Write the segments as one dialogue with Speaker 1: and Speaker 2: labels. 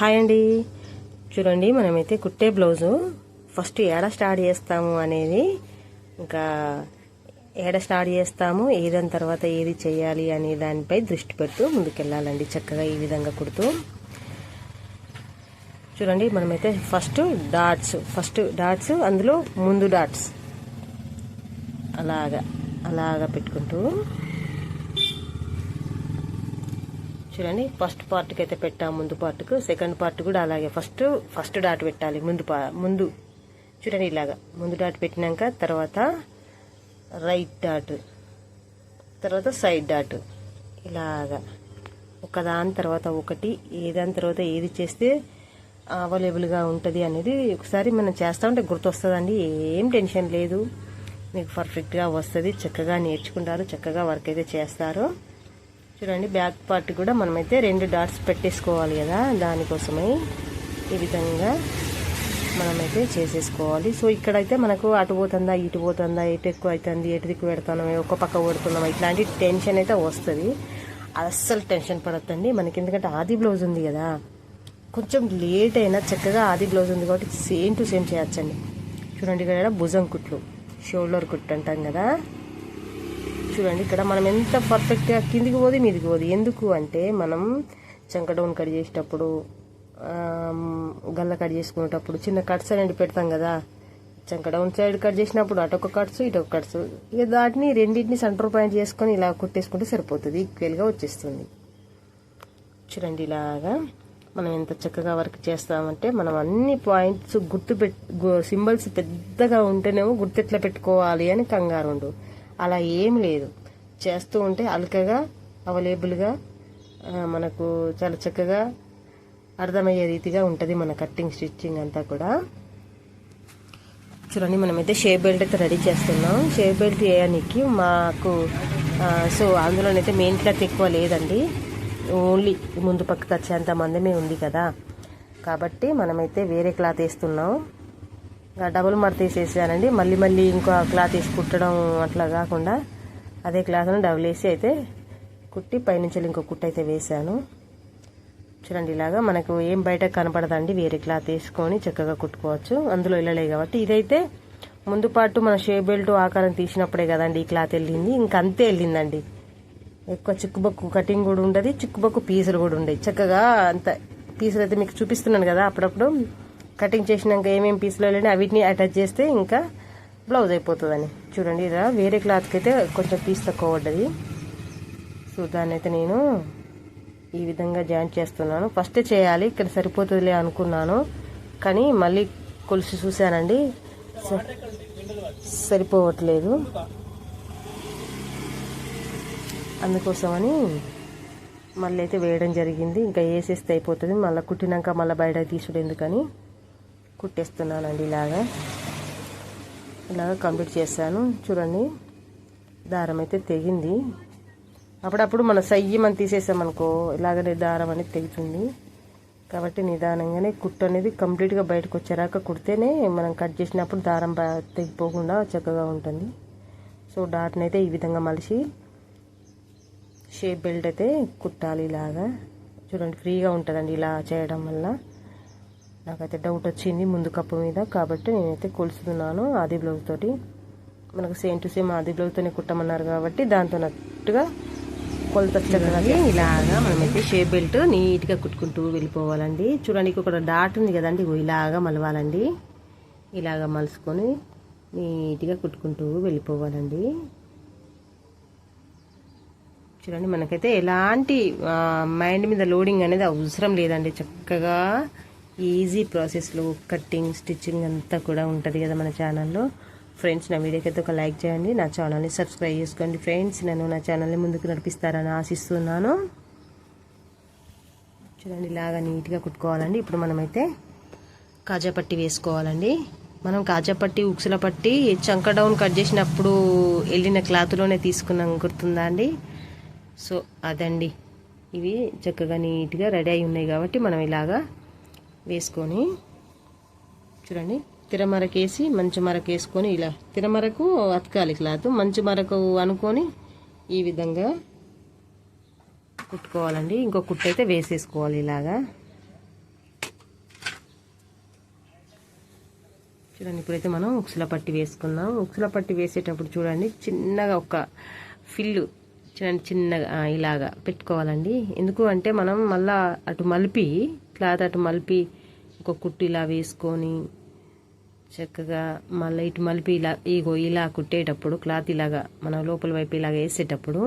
Speaker 1: Hi అండి. చూడండి మనమైతే కుట్టే బ్లౌజు. ఫస్ట్ ఏడ స్టార్ట్ చేస్తాము అనేది ఇంకా ఏడ స్టార్ట్ చేస్తాము ఏదని తర్వాత ఏది చేయాలి అనే దానిపై దృష్టి పెడుతూ ముందుకెళ్ళాలండి చక్కగా ఈ విధంగా కుడుతూ. చూడండి మనమైతే ఫస్ట్ డాట్స్ ఫస్ట్ డాట్స్ అందులో ముందు డాట్స్. అలాగా అలాగా పెట్టుకుంటూ చూడండి ఫస్ట్ పార్ట్కి అయితే పెట్టాము ముందు పార్ట్కు సెకండ్ పార్ట్ కూడా అలాగే. ఫస్ట్ ఫస్ట్ డాట్ పెట్టాలి ముందు పా ముందు. చూడండి ఇలాగా. ముందు డాట్ పెట్టినాక తర్వాత రైట్ డాట్ తర్వాత సైడ్ డాట్ ఇలాగా. ఒకదాని తర్వాత ఒకటి ఏదాని తర్వాత ఏది చేస్తే అవైలబుల్గా ఉంటుంది అనేది ఒకసారి మనం చేస్తూ ఉంటే గుర్తొస్తుందండి. ఏం టెన్షన్ లేదు. మీకు పర్ఫెక్ట్గా వస్తుంది. చక్కగా నేర్చుకుంటారు. చక్కగా వర్క్ అయితే చేస్తారు. చూడండి బ్యాక్ పార్ట్ కూడా మనమైతే రెండు డాట్స్ పెట్టేసుకోవాలి కదా దానికోసమై ఈ విధంగా మనమైతే చేసేసుకోవాలి. సో ఇక్కడైతే మనకు అటు పోతుందా ఇటు పోతుందా ఎటు ఎక్కువ అవుతుంది ఎటు దిక్కు పెడుతున్నాం ఒక పక్క కొడుతున్నాం ఇట్లాంటి టెన్షన్ అయితే వస్తుంది. అస్సలు టెన్షన్ పడద్దండి. మనకి ఎందుకంటే ఆది బ్లౌజ్ ఉంది కదా. కొంచెం లేట్ అయినా చక్కగా ఆది బ్లౌజ్ ఉంది కాబట్టి సేమ్ టు సేమ్ చేయొచ్చండి. చూడండి ఇక్కడ భుజం కుట్లు షోల్డర్ కుట్టు అంటాం కదా. చూడండి ఇక్కడ మనం ఎంత పర్ఫెక్ట్గా కిందికి పోదు మీదికి పోదు. ఎందుకు అంటే మనం చంక డౌన్ కట్ చేసేటప్పుడు గల్ల కట్ చేసుకునేటప్పుడు చిన్న కట్స్ అనేది పెడతాం కదా. చంక డౌన్ సైడ్ కట్ చేసినప్పుడు అటొక కట్స్ ఇటొక కట్స్. ఇక దాటిని రెండింటిని సెంటర్ పాయింట్ చేసుకొని ఇలా కుట్టేసుకుంటే సరిపోతుంది. ఈక్వల్గా వచ్చేస్తుంది. చూడండి ఇలాగా మనం ఎంత చక్కగా వర్క్ చేస్తామంటే మనం అన్ని పాయింట్స్ గుర్తు పెట్ సింబల్స్ పెద్దగా ఉంటేనేమో గుర్తు ఎట్లా పెట్టుకోవాలి అని కంగారు ఉండు అలా ఏం లేదు. చేస్తూ ఉంటే అలకగా అవైలబుల్గా మనకు చాలా చక్కగా అర్థమయ్యే రీతిగా ఉంటుంది మన కట్టింగ్ స్టిచ్చింగ్ అంతా కూడా. చూడండి మనమైతే షేప్ బెల్ట్ అయితే రెడీ చేస్తున్నాం. షేప్ బెల్ట్ వేయడానికి మాకు సో అందులోనైతే మెయిన్ క్లాత్ ఎక్కువ లేదండి. ఓన్లీ ముందు పక్కకు వచ్చేంత మందమే ఉంది కదా. కాబట్టి మనమైతే వేరే క్లాత్ వేస్తున్నాం. ఇంకా డబుల్ మడత వేసేసానండి మళ్ళీ మళ్ళీ ఇంకో క్లాత్ వేసి కుట్టడం అట్లా కాకుండా అదే క్లాత్ను డబుల్ వేసి అయితే కుట్టి పైనుంచి ఇంకో కుట్టు అయితే వేసాను చూడండి ఇలాగా మనకు ఏం బయట కనపడదండి. వేరే క్లాత్ వేసుకొని చక్కగా కుట్టుకోవచ్చు. అందులో వెళ్ళలే కాబట్టి ఇదైతే ముందు పాటు మన షే బెల్ట్ ఆకారం తీసినప్పుడే కదండి ఈ క్లాత్ వెళ్ళింది. ఇంకంతే వెళ్ళిందండి. ఎక్కువ చిక్కుబొక్కు కటింగ్ కూడా ఉండదు చిక్కుబొక్కు పీసులు కూడా ఉండేవి. చక్కగా అంత పీసులు అయితే మీకు చూపిస్తున్నాను కదా అప్పుడప్పుడు. కటింగ్ చేసినాక ఏమేమి పీసులు లేని అవిటిని అటాచ్ చేస్తే ఇంకా బ్లౌజ్ అయిపోతుందని. చూడండి ఇలా వేరే క్లాత్కి అయితే కొంచెం పీస్ తక్కువ పడ్డది. సో దాన్ని అయితే నేను ఈ విధంగా జాయింట్ చేస్తున్నాను. ఫస్ట్ చేయాలి ఇక్కడ సరిపోతుందిలే అనుకున్నాను. కానీ మళ్ళీ కొలిసి చూశానండి సరిపోవట్లేదు. అందుకోసమని మళ్ళీ అయితే వేయడం జరిగింది. ఇంకా వేసేస్తే అయిపోతుంది మళ్ళీ కుట్టినాక మళ్ళీ బయట తీసుడు ఎందుకని. కుట్టేస్తున్నానండి ఇలాగా. ఇలాగ కంప్లీట్ చేశాను. చూడండి దారం అయితే తెగింది. అప్పుడప్పుడు మన సయ్యి మనం తీసేసామనుకో ఇలాగనే దారం అనేది తెగుతుంది. కాబట్టి నిదానంగానే కుట్టు అనేది కంప్లీట్గా బయటకు వచ్చేరాక కుడితేనే మనం కట్ చేసినప్పుడు దారం తెగిపోకుండా చక్కగా ఉంటుంది. సో డాట్ని అయితే ఈ విధంగా మలిసి షేప్ బెల్ట్ అయితే కుట్టాలి ఇలాగా. చూడండి ఫ్రీగా ఉంటుందండి ఇలా చేయడం వల్ల. నాకైతే డౌట్ వచ్చింది ముందు కప్పు మీద. కాబట్టి నేనైతే కొలుస్తున్నాను ఆది బ్లౌజ్ తోటి. మనకు సేమ్ టు సేమ్ ఆది బ్లౌజ్తోనే కుట్టమన్నారు కాబట్టి దాంతో నట్టుగా కొలత వచ్చేదానికి ఇలాగా మనమైతే షేప్ బెల్ట్ నీట్గా కుట్టుకుంటూ వెళ్ళిపోవాలండి. చూడండి ఇక్కడ డాట్ ఉంది కదండి. ఇలాగా మలవాలండి. ఇలాగా మలుసుకొని నీట్గా కుట్టుకుంటూ వెళ్ళిపోవాలండి. చూడండి మనకైతే ఎలాంటి మైండ్ మీద లోడింగ్ అనేది అవసరం లేదండి. చక్కగా ఈజీ ప్రాసెస్లో కట్టింగ్ స్టిచ్చింగ్ అంతా కూడా ఉంటుంది కదా మన ఛానల్లో. ఫ్రెండ్స్ నా వీడియోకి అయితే ఒక లైక్ చేయండి. నా ఛానల్ని సబ్స్క్రైబ్ చేసుకోండి. ఫ్రెండ్స్ నేను నా ఛానల్ని ముందుకు నడిపిస్తారని ఆశిస్తున్నాను. చూడండి ఇలాగా నీట్గా కుట్టుకోవాలండి. ఇప్పుడు మనమైతే కాజాపట్టి వేసుకోవాలండి. మనం కాజాపట్టి ఉక్సుల పట్టి చంక డౌన్ కట్ చేసినప్పుడు వెళ్ళిన క్లాత్లోనే తీసుకున్నాం. గుర్తుందా అండి? సో అదండి. ఇవి చక్కగా నీట్గా రెడీ అయి ఉన్నాయి కాబట్టి మనం ఇలాగా వేసుకొని చూడండి. తిరమరకేసి మంచి మరకు వేసుకొని ఇలా తిరమరకు అతకాలి క్లాత్. మంచి మరకు అనుకొని ఈ విధంగా కుట్టుకోవాలండి. ఇంకో కుట్టు అయితే వేసేసుకోవాలి ఇలాగా. చూడండి ఇప్పుడైతే మనం ఉక్సుల పట్టి వేసుకున్నాం ఉక్సుల పట్టి వేసేటప్పుడు చూడండి చిన్నగా ఒక ఫిల్లు చూడండి చిన్నగా ఇలాగా పెట్టుకోవాలండి. ఎందుకు అంటే మనం మళ్ళా అటు మలిపి క్లాత్ అటు మలిపి ఒక కుట్టు ఇలా వేసుకొని చక్కగా మళ్ళీ ఇటు మలిపి ఇలా ఇగో ఇలా కుట్టేటప్పుడు క్లాత్ ఇలాగా మన లోపల వైపు ఇలాగ వేసేటప్పుడు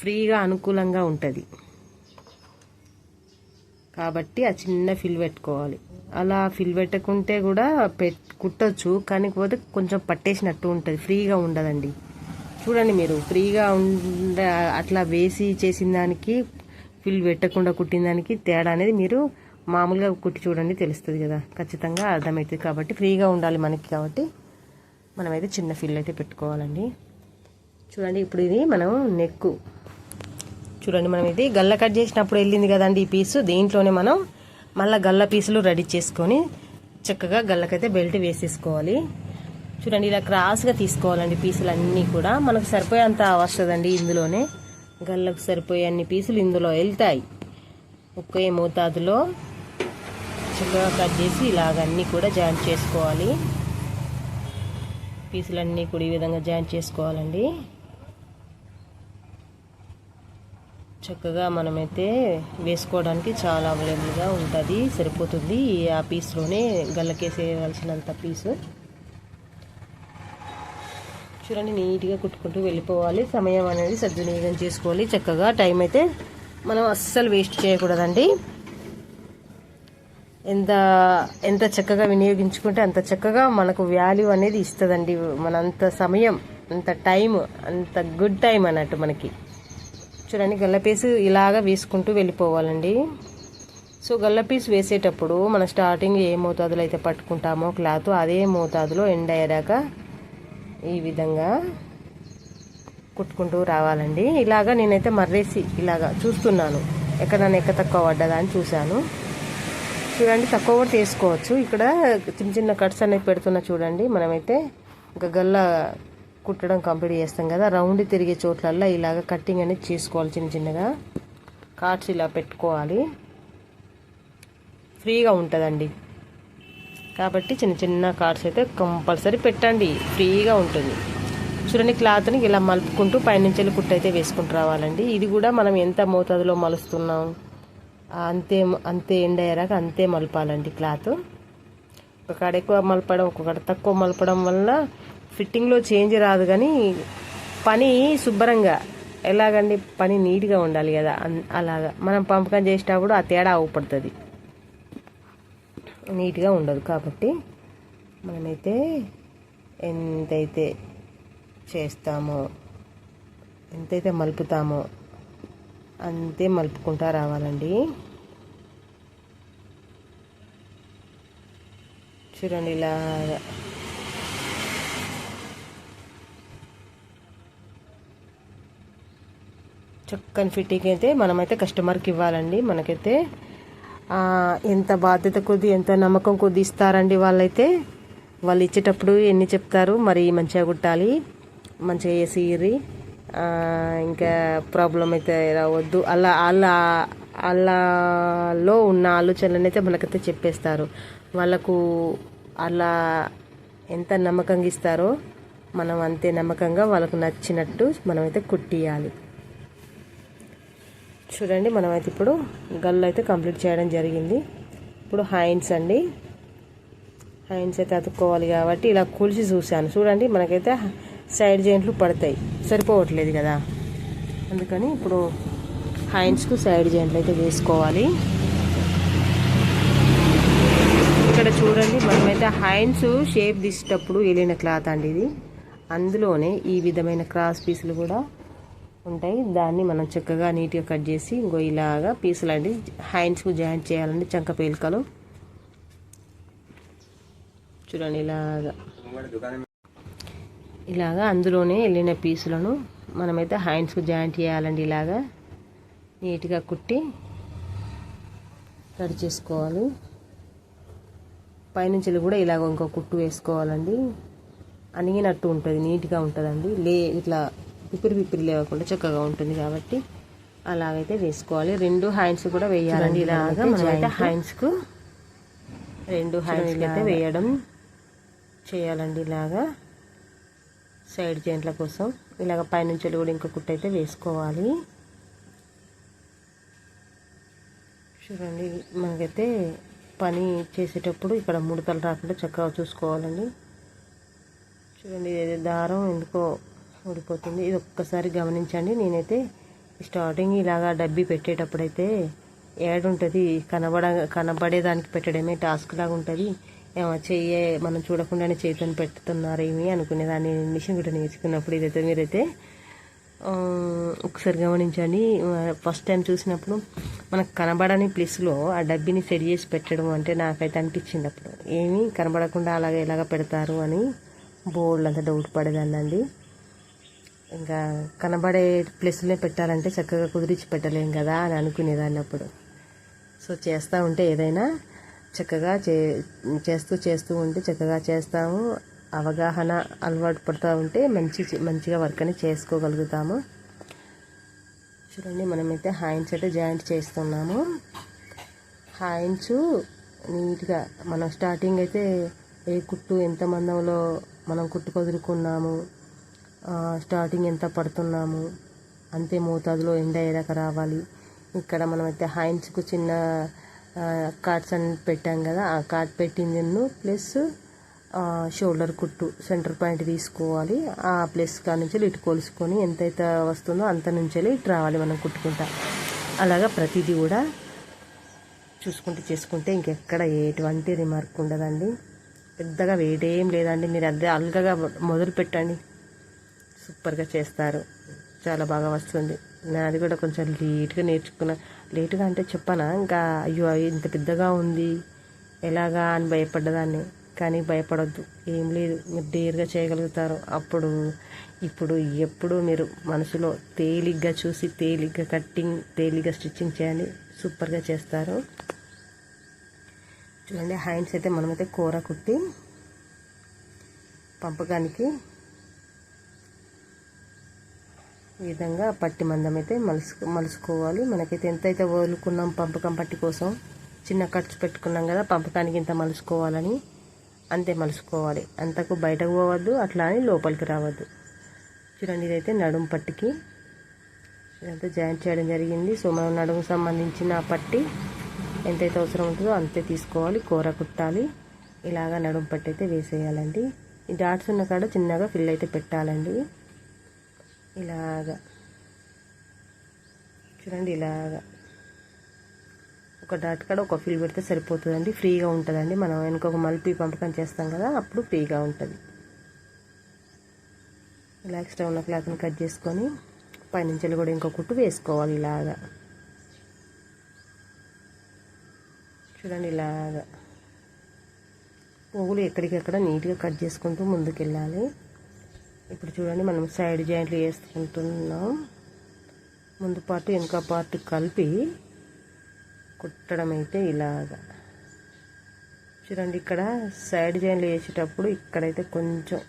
Speaker 1: ఫ్రీగా అనుకూలంగా ఉంటుంది. కాబట్టి ఆ చిన్న ఫిల్ పెట్టుకోవాలి. అలా ఫిల్ పెట్టకుంటే కూడా పెట్ కుట్టచ్చు కానీ పోతే కొంచెం పట్టేసినట్టు ఉంటుంది. ఫ్రీగా ఉండదండి. చూడండి మీరు ఫ్రీగా ఉండ అట్లా వేసి చేసిన దానికి ఫిల్ పెట్టకుండా కుట్టిన దానికి తేడా అనేది మీరు మామూలుగా కుట్టి చూడండి తెలుస్తుంది కదా. ఖచ్చితంగా అర్థమవుతుంది కాబట్టి ఫ్రీగా ఉండాలి మనకి కాబట్టి మనమైతే చిన్న ఫిల్ అయితే పెట్టుకోవాలండి. చూడండి ఇప్పుడు ఇది మనం నెక్కు. చూడండి మనం ఇది గల్ల కట్ చేసినప్పుడు వెళ్ళింది కదండి ఈ పీసు. దీంట్లోనే మనం మళ్ళీ గల్ల పీసులు రెడీ చేసుకొని చక్కగా గల్లకైతే బెల్ట్ వేసేసుకోవాలి. చూడండి ఇలా క్రాస్గా తీసుకోవాలండి పీసులు అన్నీ కూడా. మనకు సరిపోయేంత వస్తుందండి ఇందులోనే. గల్లకు సరిపోయే అన్ని పీసులు ఇందులో వెళ్తాయి. ఒకే మోతాదులో చక్కగా కట్ చేసి ఇలాగ అన్నీ కూడా జాయింట్ చేసుకోవాలి. పీసులన్నీ కూడా ఈ విధంగా జాయింట్ చేసుకోవాలండి. చక్కగా మనమైతే వేసుకోవడానికి చాలా అవైలబుల్గా ఉంటుంది సరిపోతుంది ఆ పీస్లోనే గల్లకేసేయవలసినంత పీసు. చూడండి నీట్గా కుట్టుకుంటూ వెళ్ళిపోవాలి. సమయం అనేది సద్వినియోగం చేసుకోవాలి. చక్కగా టైం అయితే మనం అస్సలు వేస్ట్ చేయకూడదండి. ఎంత ఎంత చక్కగా వినియోగించుకుంటే అంత చక్కగా మనకు వాల్యూ అనేది ఇస్తుందండి. మన అంత సమయం అంత టైం అంత గుడ్ టైం అన్నట్టు మనకి. చూడండి గల్లపీసు ఇలాగా వేసుకుంటూ వెళ్ళిపోవాలండి. సో గల్లపీసు వేసేటప్పుడు మన స్టార్టింగ్ ఏ మోతాదులో అయితే పట్టుకుంటామో క్లాత్ అదే మోతాదులో ఎండ్ అయ్యేదాకా ఈ విధంగా కుట్టుకుంటూ రావాలండి. ఇలాగా నేనైతే మర్రేసి ఇలాగా చూస్తున్నాను. ఎక్కడన్నా ఎక్క తక్కువ పడ్డదా అని చూశాను. చూడండి తక్కువ కూడా తీసుకోవచ్చు. ఇక్కడ చిన్న చిన్న కట్స్ అనేవి పెడుతున్నా చూడండి. మనమైతే ఒక గల్ల కుట్టడం కంప్లీట్ చేస్తాం కదా. రౌండ్ తిరిగే చోట్లల్లో ఇలాగ కట్టింగ్ అనేది చేసుకోవాలి చిన్న చిన్నగా. కార్డ్స్ ఇలా పెట్టుకోవాలి. ఫ్రీగా ఉంటుందండి. కాబట్టి చిన్న చిన్న కార్డ్స్ అయితే కంపల్సరీ పెట్టండి. ఫ్రీగా ఉంటుంది. చూడండి క్లాత్ని ఇలా మలుపుకుంటూ పైనుంచి వెళ్ళి కుట్టు అయితే వేసుకుంటూ రావాలండి. ఇది కూడా మనం ఎంత మోతాదులో మలుస్తున్నాం? అంతే అంతే ఎండ్ అయ్యాక అంతే మలపాలండి క్లాత్. ఒకకాడ ఎక్కువ మలపడం ఒక్కొక్కటి తక్కువ మలపడం వల్ల ఫిట్టింగ్లో చేంజ్ రాదు కానీ పని శుభ్రంగా ఎలాగండి పని నీట్గా ఉండాలి కదా అలాగా. మనం పంపకం చేసేటప్పుడు ఆ తేడా అవుపడుతుంది నీట్గా ఉండదు కాబట్టి మనమైతే ఎంతైతే చేస్తామో ఎంతైతే మలుపుతామో అంతే మలుపుకుంటా రావాలండి. చూడండి ఇలా చక్కని ఫిట్టింగ్ అయితే మనమైతే కస్టమర్కి ఇవ్వాలండి. మనకైతే ఎంత బాధ్యత కొద్ది ఎంత నమ్మకం కొద్ది ఇస్తారండి వాళ్ళైతే. వాళ్ళు ఇచ్చేటప్పుడు ఎన్ని చెప్తారు మరి మంచిగా కుట్టాలి మంచిగా వేసి ఇంకా ప్రాబ్లం అయితే రావద్దు అలా అలా అలాలో ఉన్న ఆలోచనలను అయితే మనకైతే చెప్పేస్తారు. వాళ్ళకు అలా ఎంత నమ్మకంగా ఇస్తారో మనం అంతే నమ్మకంగా వాళ్ళకు నచ్చినట్టు మనమైతే కుట్టియాలి. చూడండి మనమైతే ఇప్పుడు గల్లు అయితే కంప్లీట్ చేయడం జరిగింది. ఇప్పుడు హైన్స్ అండి. హైన్స్ అయితే అతుక్కోవాలి కాబట్టి ఇలా కూల్చి చూశాను. చూడండి మనకైతే సైడ్ జాయింట్లు పడతాయి. సరిపోవట్లేదు కదా. అందుకని ఇప్పుడు హైన్స్కు సైడ్ జాయింట్లు అయితే వేసుకోవాలి. ఇక్కడ చూడండి మనమైతే హ్యాండ్స్ షేప్ తీసేటప్పుడు వెళ్ళిన క్లాత్ అండి ఇది. అందులోనే ఈ విధమైన క్రాస్ పీసులు కూడా ఉంటాయి. దాన్ని మనం చక్కగా నీట్గా కట్ చేసి ఇంకో ఇలాగా పీసులు అండి. హ్యాండ్స్కు జాయింట్ చేయాలండి చంక పేలికలు. చూడండి ఇలాగా. ఇలాగా అందులోనే వెళ్ళిన పీసులను మనమైతే హ్యాండ్స్కు జాయింట్ చేయాలండి ఇలాగా. నీట్గా కుట్టి కట్ చేసుకోవాలి. పైనుంచి కూడా ఇలాగ ఇంకో కుట్టు వేసుకోవాలండి. అణిగినట్టు ఉంటుంది నీట్గా ఉంటుందండి. లే ఇట్లా పిపిరి పిపిరి లేకుండా చక్కగా ఉంటుంది కాబట్టి అలాగైతే వేసుకోవాలి. రెండు హ్యాండ్స్ కూడా వేయాలండి ఇలాగా. మనమైతే హ్యాండ్స్కు రెండు హ్యాండ్స్ అయితే వేయడం చేయాలండి ఇలాగా. సైడ్ జాయింట్ల కోసం. ఇలాగ పైనుంచి కూడా ఇంకో కుట్టు అయితే వేసుకోవాలి. చూడండి మనకైతే పని చేసేటప్పుడు ఇక్కడ ముడతలు రాకుండా చక్కగా చూసుకోవాలండి. చూడండి ఇది దారం ఎందుకో ఊడిపోతుంది. ఇది ఒక్కసారి గమనించండి. నేనైతే స్టార్టింగ్ ఇలాగా డబ్బి పెట్టేటప్పుడైతే యాడ్ ఉంటుంది కనబడ కనబడేదానికి పెట్టడమే టాస్క్ లాగా ఉంటుంది చెయ్యే మనం చూడకుండానే చేతిని పెడుతున్నారేమి అనుకునేదాన్ని మిషన్ కూడా నేర్చుకున్నప్పుడు ఇదైతే మీరైతే ఒకసారి గమనించండి. ఫస్ట్ టైం చూసినప్పుడు మనకు కనబడని ప్లేస్లో ఆ డబ్బిని సెట్ చేసి పెట్టడం అంటే నాకైతే అనిపించింది అప్పుడు. ఏమీ కనబడకుండా అలాగే ఇలాగ పెడతారు అని బోర్డు అంతా డౌట్ పడేదాన్నండి ఇంకా కనబడే ప్లేస్లోనే పెట్టాలంటే చక్కగా కుదిరించి పెట్టలేం కదా అని అనుకునేదాన్ని అప్పుడు. సో చేస్తూ ఉంటే ఏదైనా చక్కగా చే చేస్తూ చేస్తూ ఉంటే చక్కగా చేస్తాము. అవగాహన అలవాటు పడుతూ ఉంటే మంచి మంచిగా వర్క్ అని చేసుకోగలుగుతాము. చూడండి మనమైతే హ్యాండ్స్ అయితే జాయింట్ చేస్తున్నాము. హ్యాండ్స్ నీట్గా మనం స్టార్టింగ్ అయితే ఏ కుట్టు ఎంత మందంలో మనం కుట్టు కుదురుకున్నాము స్టార్టింగ్ ఎంత పడుతున్నాము అంతే మోతాదులో ఎండ ఏదాకా రావాలి. ఇక్కడ మనమైతే హ్యాండ్స్కు చిన్న కార్డ్స్ అని పెట్టాం కదా ఆ కార్డ్ పెట్టింది ప్లస్ షోల్డర్ కుట్టు సెంటర్ పాయింట్ తీసుకోవాలి ఆ ప్లస్ కాడ నుంచి ఇటు కొలుసుకొని ఎంతైతే వస్తుందో అంత నుంచి ఇటు రావాలి మనం కుట్టుకుంటా. అలాగా ప్రతిదీ కూడా చూసుకుంటూ చేసుకుంటే ఇంకెక్కడ ఎటువంటి రిమార్క్ ఉండదండి. పెద్దగా వేడేం లేదండి మీరు అదే అల్గగా మొదలు పెట్టండి. సూపర్గా చేస్తారు. చాలా బాగా వస్తుంది. నాది కూడా కొంచెం లేట్గా నేర్చుకున్నా. లేటుగా అంటే చెప్పనా? ఇంకా అయ్యో ఇంత పెద్దగా ఉంది. ఎలాగా అని భయపడ్డదాన్ని. కానీ భయపడొద్దు. ఏం లేదు. మీరు డేర్గా చేయగలుగుతారు. అప్పుడు ఇప్పుడు ఎప్పుడు మీరు మనసులో తేలిగ్గా చూసి తేలిగ్గా కట్టింగ్ తేలిగ్గా స్టిచ్చింగ్ చేయండి సూపర్గా చేస్తారు. చూడండి హ్యాండ్స్ అయితే మనమైతే కూర కుట్టి పంపకానికి ఈ విధంగా పట్టి మందం అయితే మలుసు మలుసుకోవాలి. మనకైతే ఎంతైతే వదులుకున్నాం పంపకం పట్టి కోసం చిన్న ఖర్చు పెట్టుకున్నాం కదా పంపకానికి ఇంత మలుసుకోవాలని అంతే మలుసుకోవాలి. అంతకు బయటకు పోవద్దు అట్లా అని లోపలికి రావద్దు. చూడండి ఇదైతే నడుము పట్టికి ఇదంతా జాయింట్ చేయడం జరిగింది. సో మనం నడుము సంబంధించిన పట్టి ఎంతైతే అవసరం ఉంటుందో అంతే తీసుకోవాలి కూర కుట్టాలి. ఇలాగా నడుము పట్టి అయితే వేసేయాలండి. ఈ డాట్స్ ఉన్న కాడ చిన్నగా ఫిల్ అయితే పెట్టాలండి. ఇలాగా. చూడండి ఇలాగా. ఒక డాట్ కాడ ఒక ఫిల్ పెడితే సరిపోతుందండి ఫ్రీగా ఉంటుందండి. మనం వెనక మలిపి పంపకం చేస్తాం కదా అప్పుడు ఫ్రీగా ఉంటుంది. ఇలా ఎక్స్ట్రా ఉన్న క్లాత్ని కట్ చేసుకొని పైనుంచి కూడా ఇంకో కుట్టు వేసుకోవాలి ఇలాగా. చూడండి ఇలాగా. పువ్వులు ఎక్కడికెక్కడ నీట్గా కట్ చేసుకుంటూ ముందుకెళ్ళాలి. ఇప్పుడు చూడండి మనం సైడ్ జాయింట్లు వేసుకుంటున్నాం. ముందు పార్ట్ వెనుక పార్ట్ కలిపి కుట్టడం అయితే ఇలాగా. చూడండి ఇక్కడ సైడ్ జాయింట్లు వేసేటప్పుడు ఇక్కడైతే కొంచెం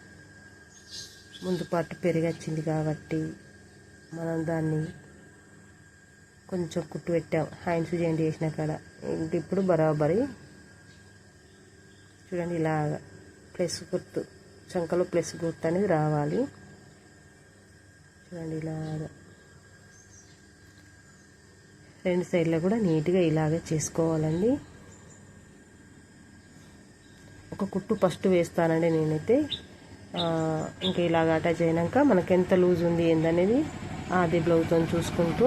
Speaker 1: ముందు పార్ట్ పెరిగొచ్చింది కాబట్టి మనం దాన్ని కొంచెం కుట్టు పెట్టాం. హ్యాండ్స్ జాయింట్ చేసిన కాడ. ఇంక ఇప్పుడు బరాబరి చూడండి ఇలాగా ప్లస్ గుర్తు చంకలో ప్లస్ గుర్తు అనేది రావాలి. చూడండి ఇలాగా రెండు సైడ్లో కూడా నీట్గా ఇలాగే చేసుకోవాలండి. ఒక కుట్టు ఫస్ట్ వేస్తానండి నేనైతే. ఇంకా ఇలాగ అటాచ్ అయినాక మనకి ఎంత లూజ్ ఉంది ఏందనేది అది బ్లౌజ్తో చూసుకుంటూ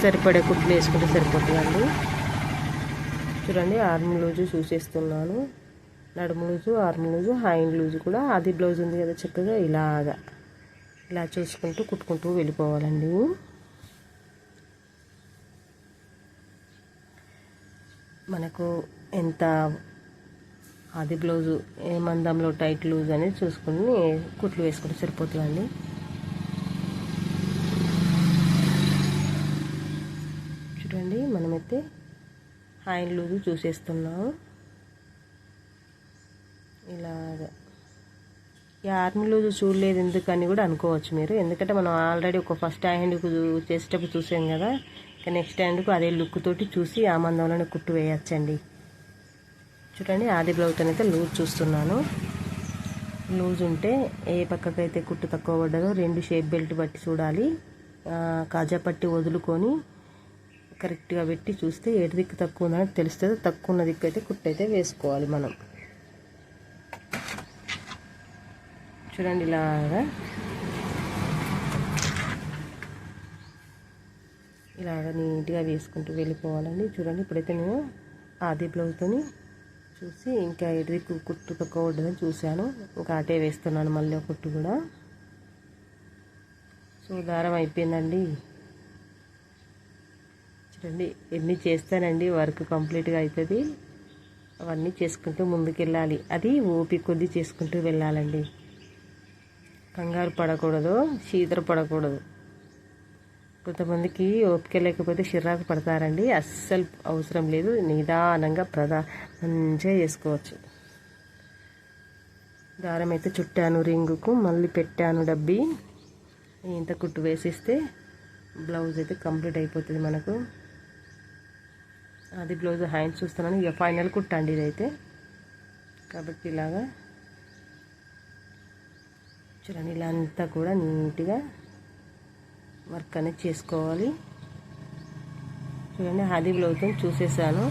Speaker 1: సరిపడే కుట్లు వేసుకుంటే సరిపోతుందండి. చూడండి ఆర్మ్ లూజ్ చూసేస్తున్నాను. నడుము loose arm loose hand loose కూడా. అది బ్లౌజ్ ఉంది కదా చక్కగా ఇలాగా. ఇలా చూసుకుంటూ కుట్టుకుంటూ వెళ్ళిపోవాలండి. మనకు ఎంత అది బ్లౌజు ఏ మందంలో టైట్ లూజ్ అనేది చూసుకుని కుట్లు వేసుకుంటే సరిపోతుందండి. చూడండి మనమైతే హ్యాండ్ లూజు చూసేస్తున్నాం. ఇలాగా. ఈ ఆర్మీ లూజు చూడలేదు ఎందుకని కూడా అనుకోవచ్చు మీరు. ఎందుకంటే మనం ఆల్రెడీ ఒక ఫస్ట్ హ్యాండ్కు చేసేటప్పుడు చూసాం కదా. ఇంకా నెక్స్ట్ హ్యాండ్కు అదే లుక్ తోటి చూసి ఆ మందంలోనే కుట్టు వేయచ్చండి. చూడండి ఆది బ్లౌజ్ అయితే లూజ్ చూస్తున్నాను. లూజ్ ఉంటే ఏ పక్కకైతే కుట్టు తక్కువ పడ్డదో రెండు షేప్ బెల్ట్ బట్టి చూడాలి. కాజా పట్టి వదులుకొని కరెక్ట్గా పెట్టి చూస్తే ఏడు దిక్కు తక్కువ ఉందని తెలుస్తుంది. తక్కువ ఉన్న దిక్కు అయితే కుట్టు అయితే వేసుకోవాలి మనం. చూడండి ఇలాగా. ఇలాగ నీట్గా వేసుకుంటూ వెళ్ళిపోవాలండి. చూడండి ఇప్పుడైతే నేను ఆది బ్లౌజ్తోని చూసి ఇంకా ఎటు కుట్టు తక్కువ ఉండదని చూశాను. ఇంకా అటే వేస్తున్నాను మళ్ళీ కుట్టు కూడా. సో దారం అయిపోయిందండి. చూడండి ఎన్ని చేస్తానండి వర్క్ కంప్లీట్గా అవుతుంది అవన్నీ చేసుకుంటూ ముందుకెళ్ళాలి. అది ఓపిక కొద్దీ చేసుకుంటూ వెళ్ళాలండి. కంగారు పడకూడదు శీతర పడకూడదు. కొంతమందికి ఓపిక లేకపోతే చిరాకు పడతారండి. అస్సలు అవసరం లేదు. నిదానంగా ప్రధా మంచిగా చేసుకోవచ్చు. దారం అయితే చుట్టాను రింగుకు మళ్ళీ పెట్టాను డబ్బి. ఇంత కుట్టు వేసిస్తే బ్లౌజ్ అయితే కంప్లీట్ అయిపోతుంది మనకు. అది బ్లౌజ్ హ్యాండ్ చూస్తున్నాను. ఇక ఫైనల్ కుట్టండి ఇదైతే. కాబట్టి ఇలాగా చూడండి ఇలా అంతా కూడా నీట్గా వర్క్ అనేది చేసుకోవాలి. చూడండి అది బ్లౌజ్ చూసేసాను.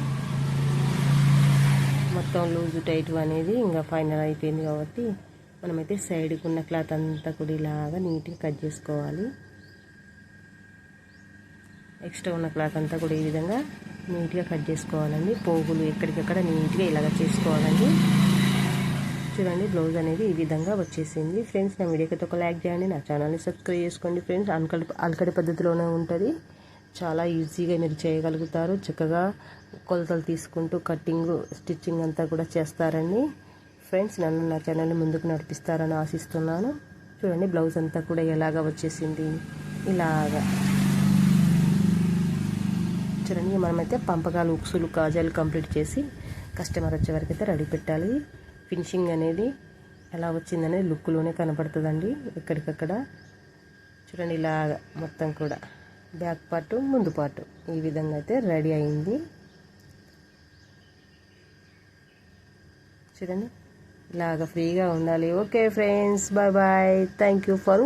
Speaker 1: మొత్తం లూజ్ టైట్ అనేది ఇంకా ఫైనల్ అయిపోయింది కాబట్టి మనమైతే సైడ్కి ఉన్న క్లాత్ అంతా కూడా ఇలాగా నీట్గా కట్ చేసుకోవాలి. ఎక్స్ట్రా ఉన్న క్లాత్ అంతా కూడా ఈ విధంగా నీట్గా కట్ చేసుకోవాలండి. పోగులు ఎక్కడికక్కడ నీట్గా ఇలాగ చేసుకోవాలండి. చూడండి బ్లౌజ్ అనేది ఈ విధంగా వచ్చేసింది. ఫ్రెండ్స్ నా వీడియోకి ఒక లైక్ చేయండి నా ఛానల్ని సబ్స్క్రైబ్ చేసుకోండి. ఫ్రెండ్స్ అల్కడి అల్కడి పద్ధతిలోనే ఉంటుంది. చాలా ఈజీగా మీరు చేయగలుగుతారు. చక్కగా కొలతలు తీసుకుంటూ కటింగ్ స్టిచ్చింగ్ అంతా కూడా చేస్తారండి ఫ్రెండ్స్ నన్ను నా ఛానల్ని ముందుకు నడిపిస్తారని ఆశిస్తున్నాను. చూడండి బ్లౌజ్ అంతా కూడా ఎలాగ వచ్చేసింది. ఇలాగా. చూడండి మనమైతే పంపకాలు ఉక్సులు కాజాలు కంప్లీట్ చేసి కస్టమర్ వచ్చే వరకు అయితే రెడీ పెట్టాలి. ఫినిషింగ్ అనేది ఎలా వచ్చిందనేది లుక్లోనే కనపడుతుందండి ఎక్కడికక్కడ. చూడండి ఇలా మొత్తం కూడా. బ్యాక్ పార్ట్ ముందు పార్ట్ ఈ విధంగా అయితే రెడీ అయింది. చూడండి ఇలాగ ఫ్రీగా ఉండాలి. Okay friends bye bye. Thank you for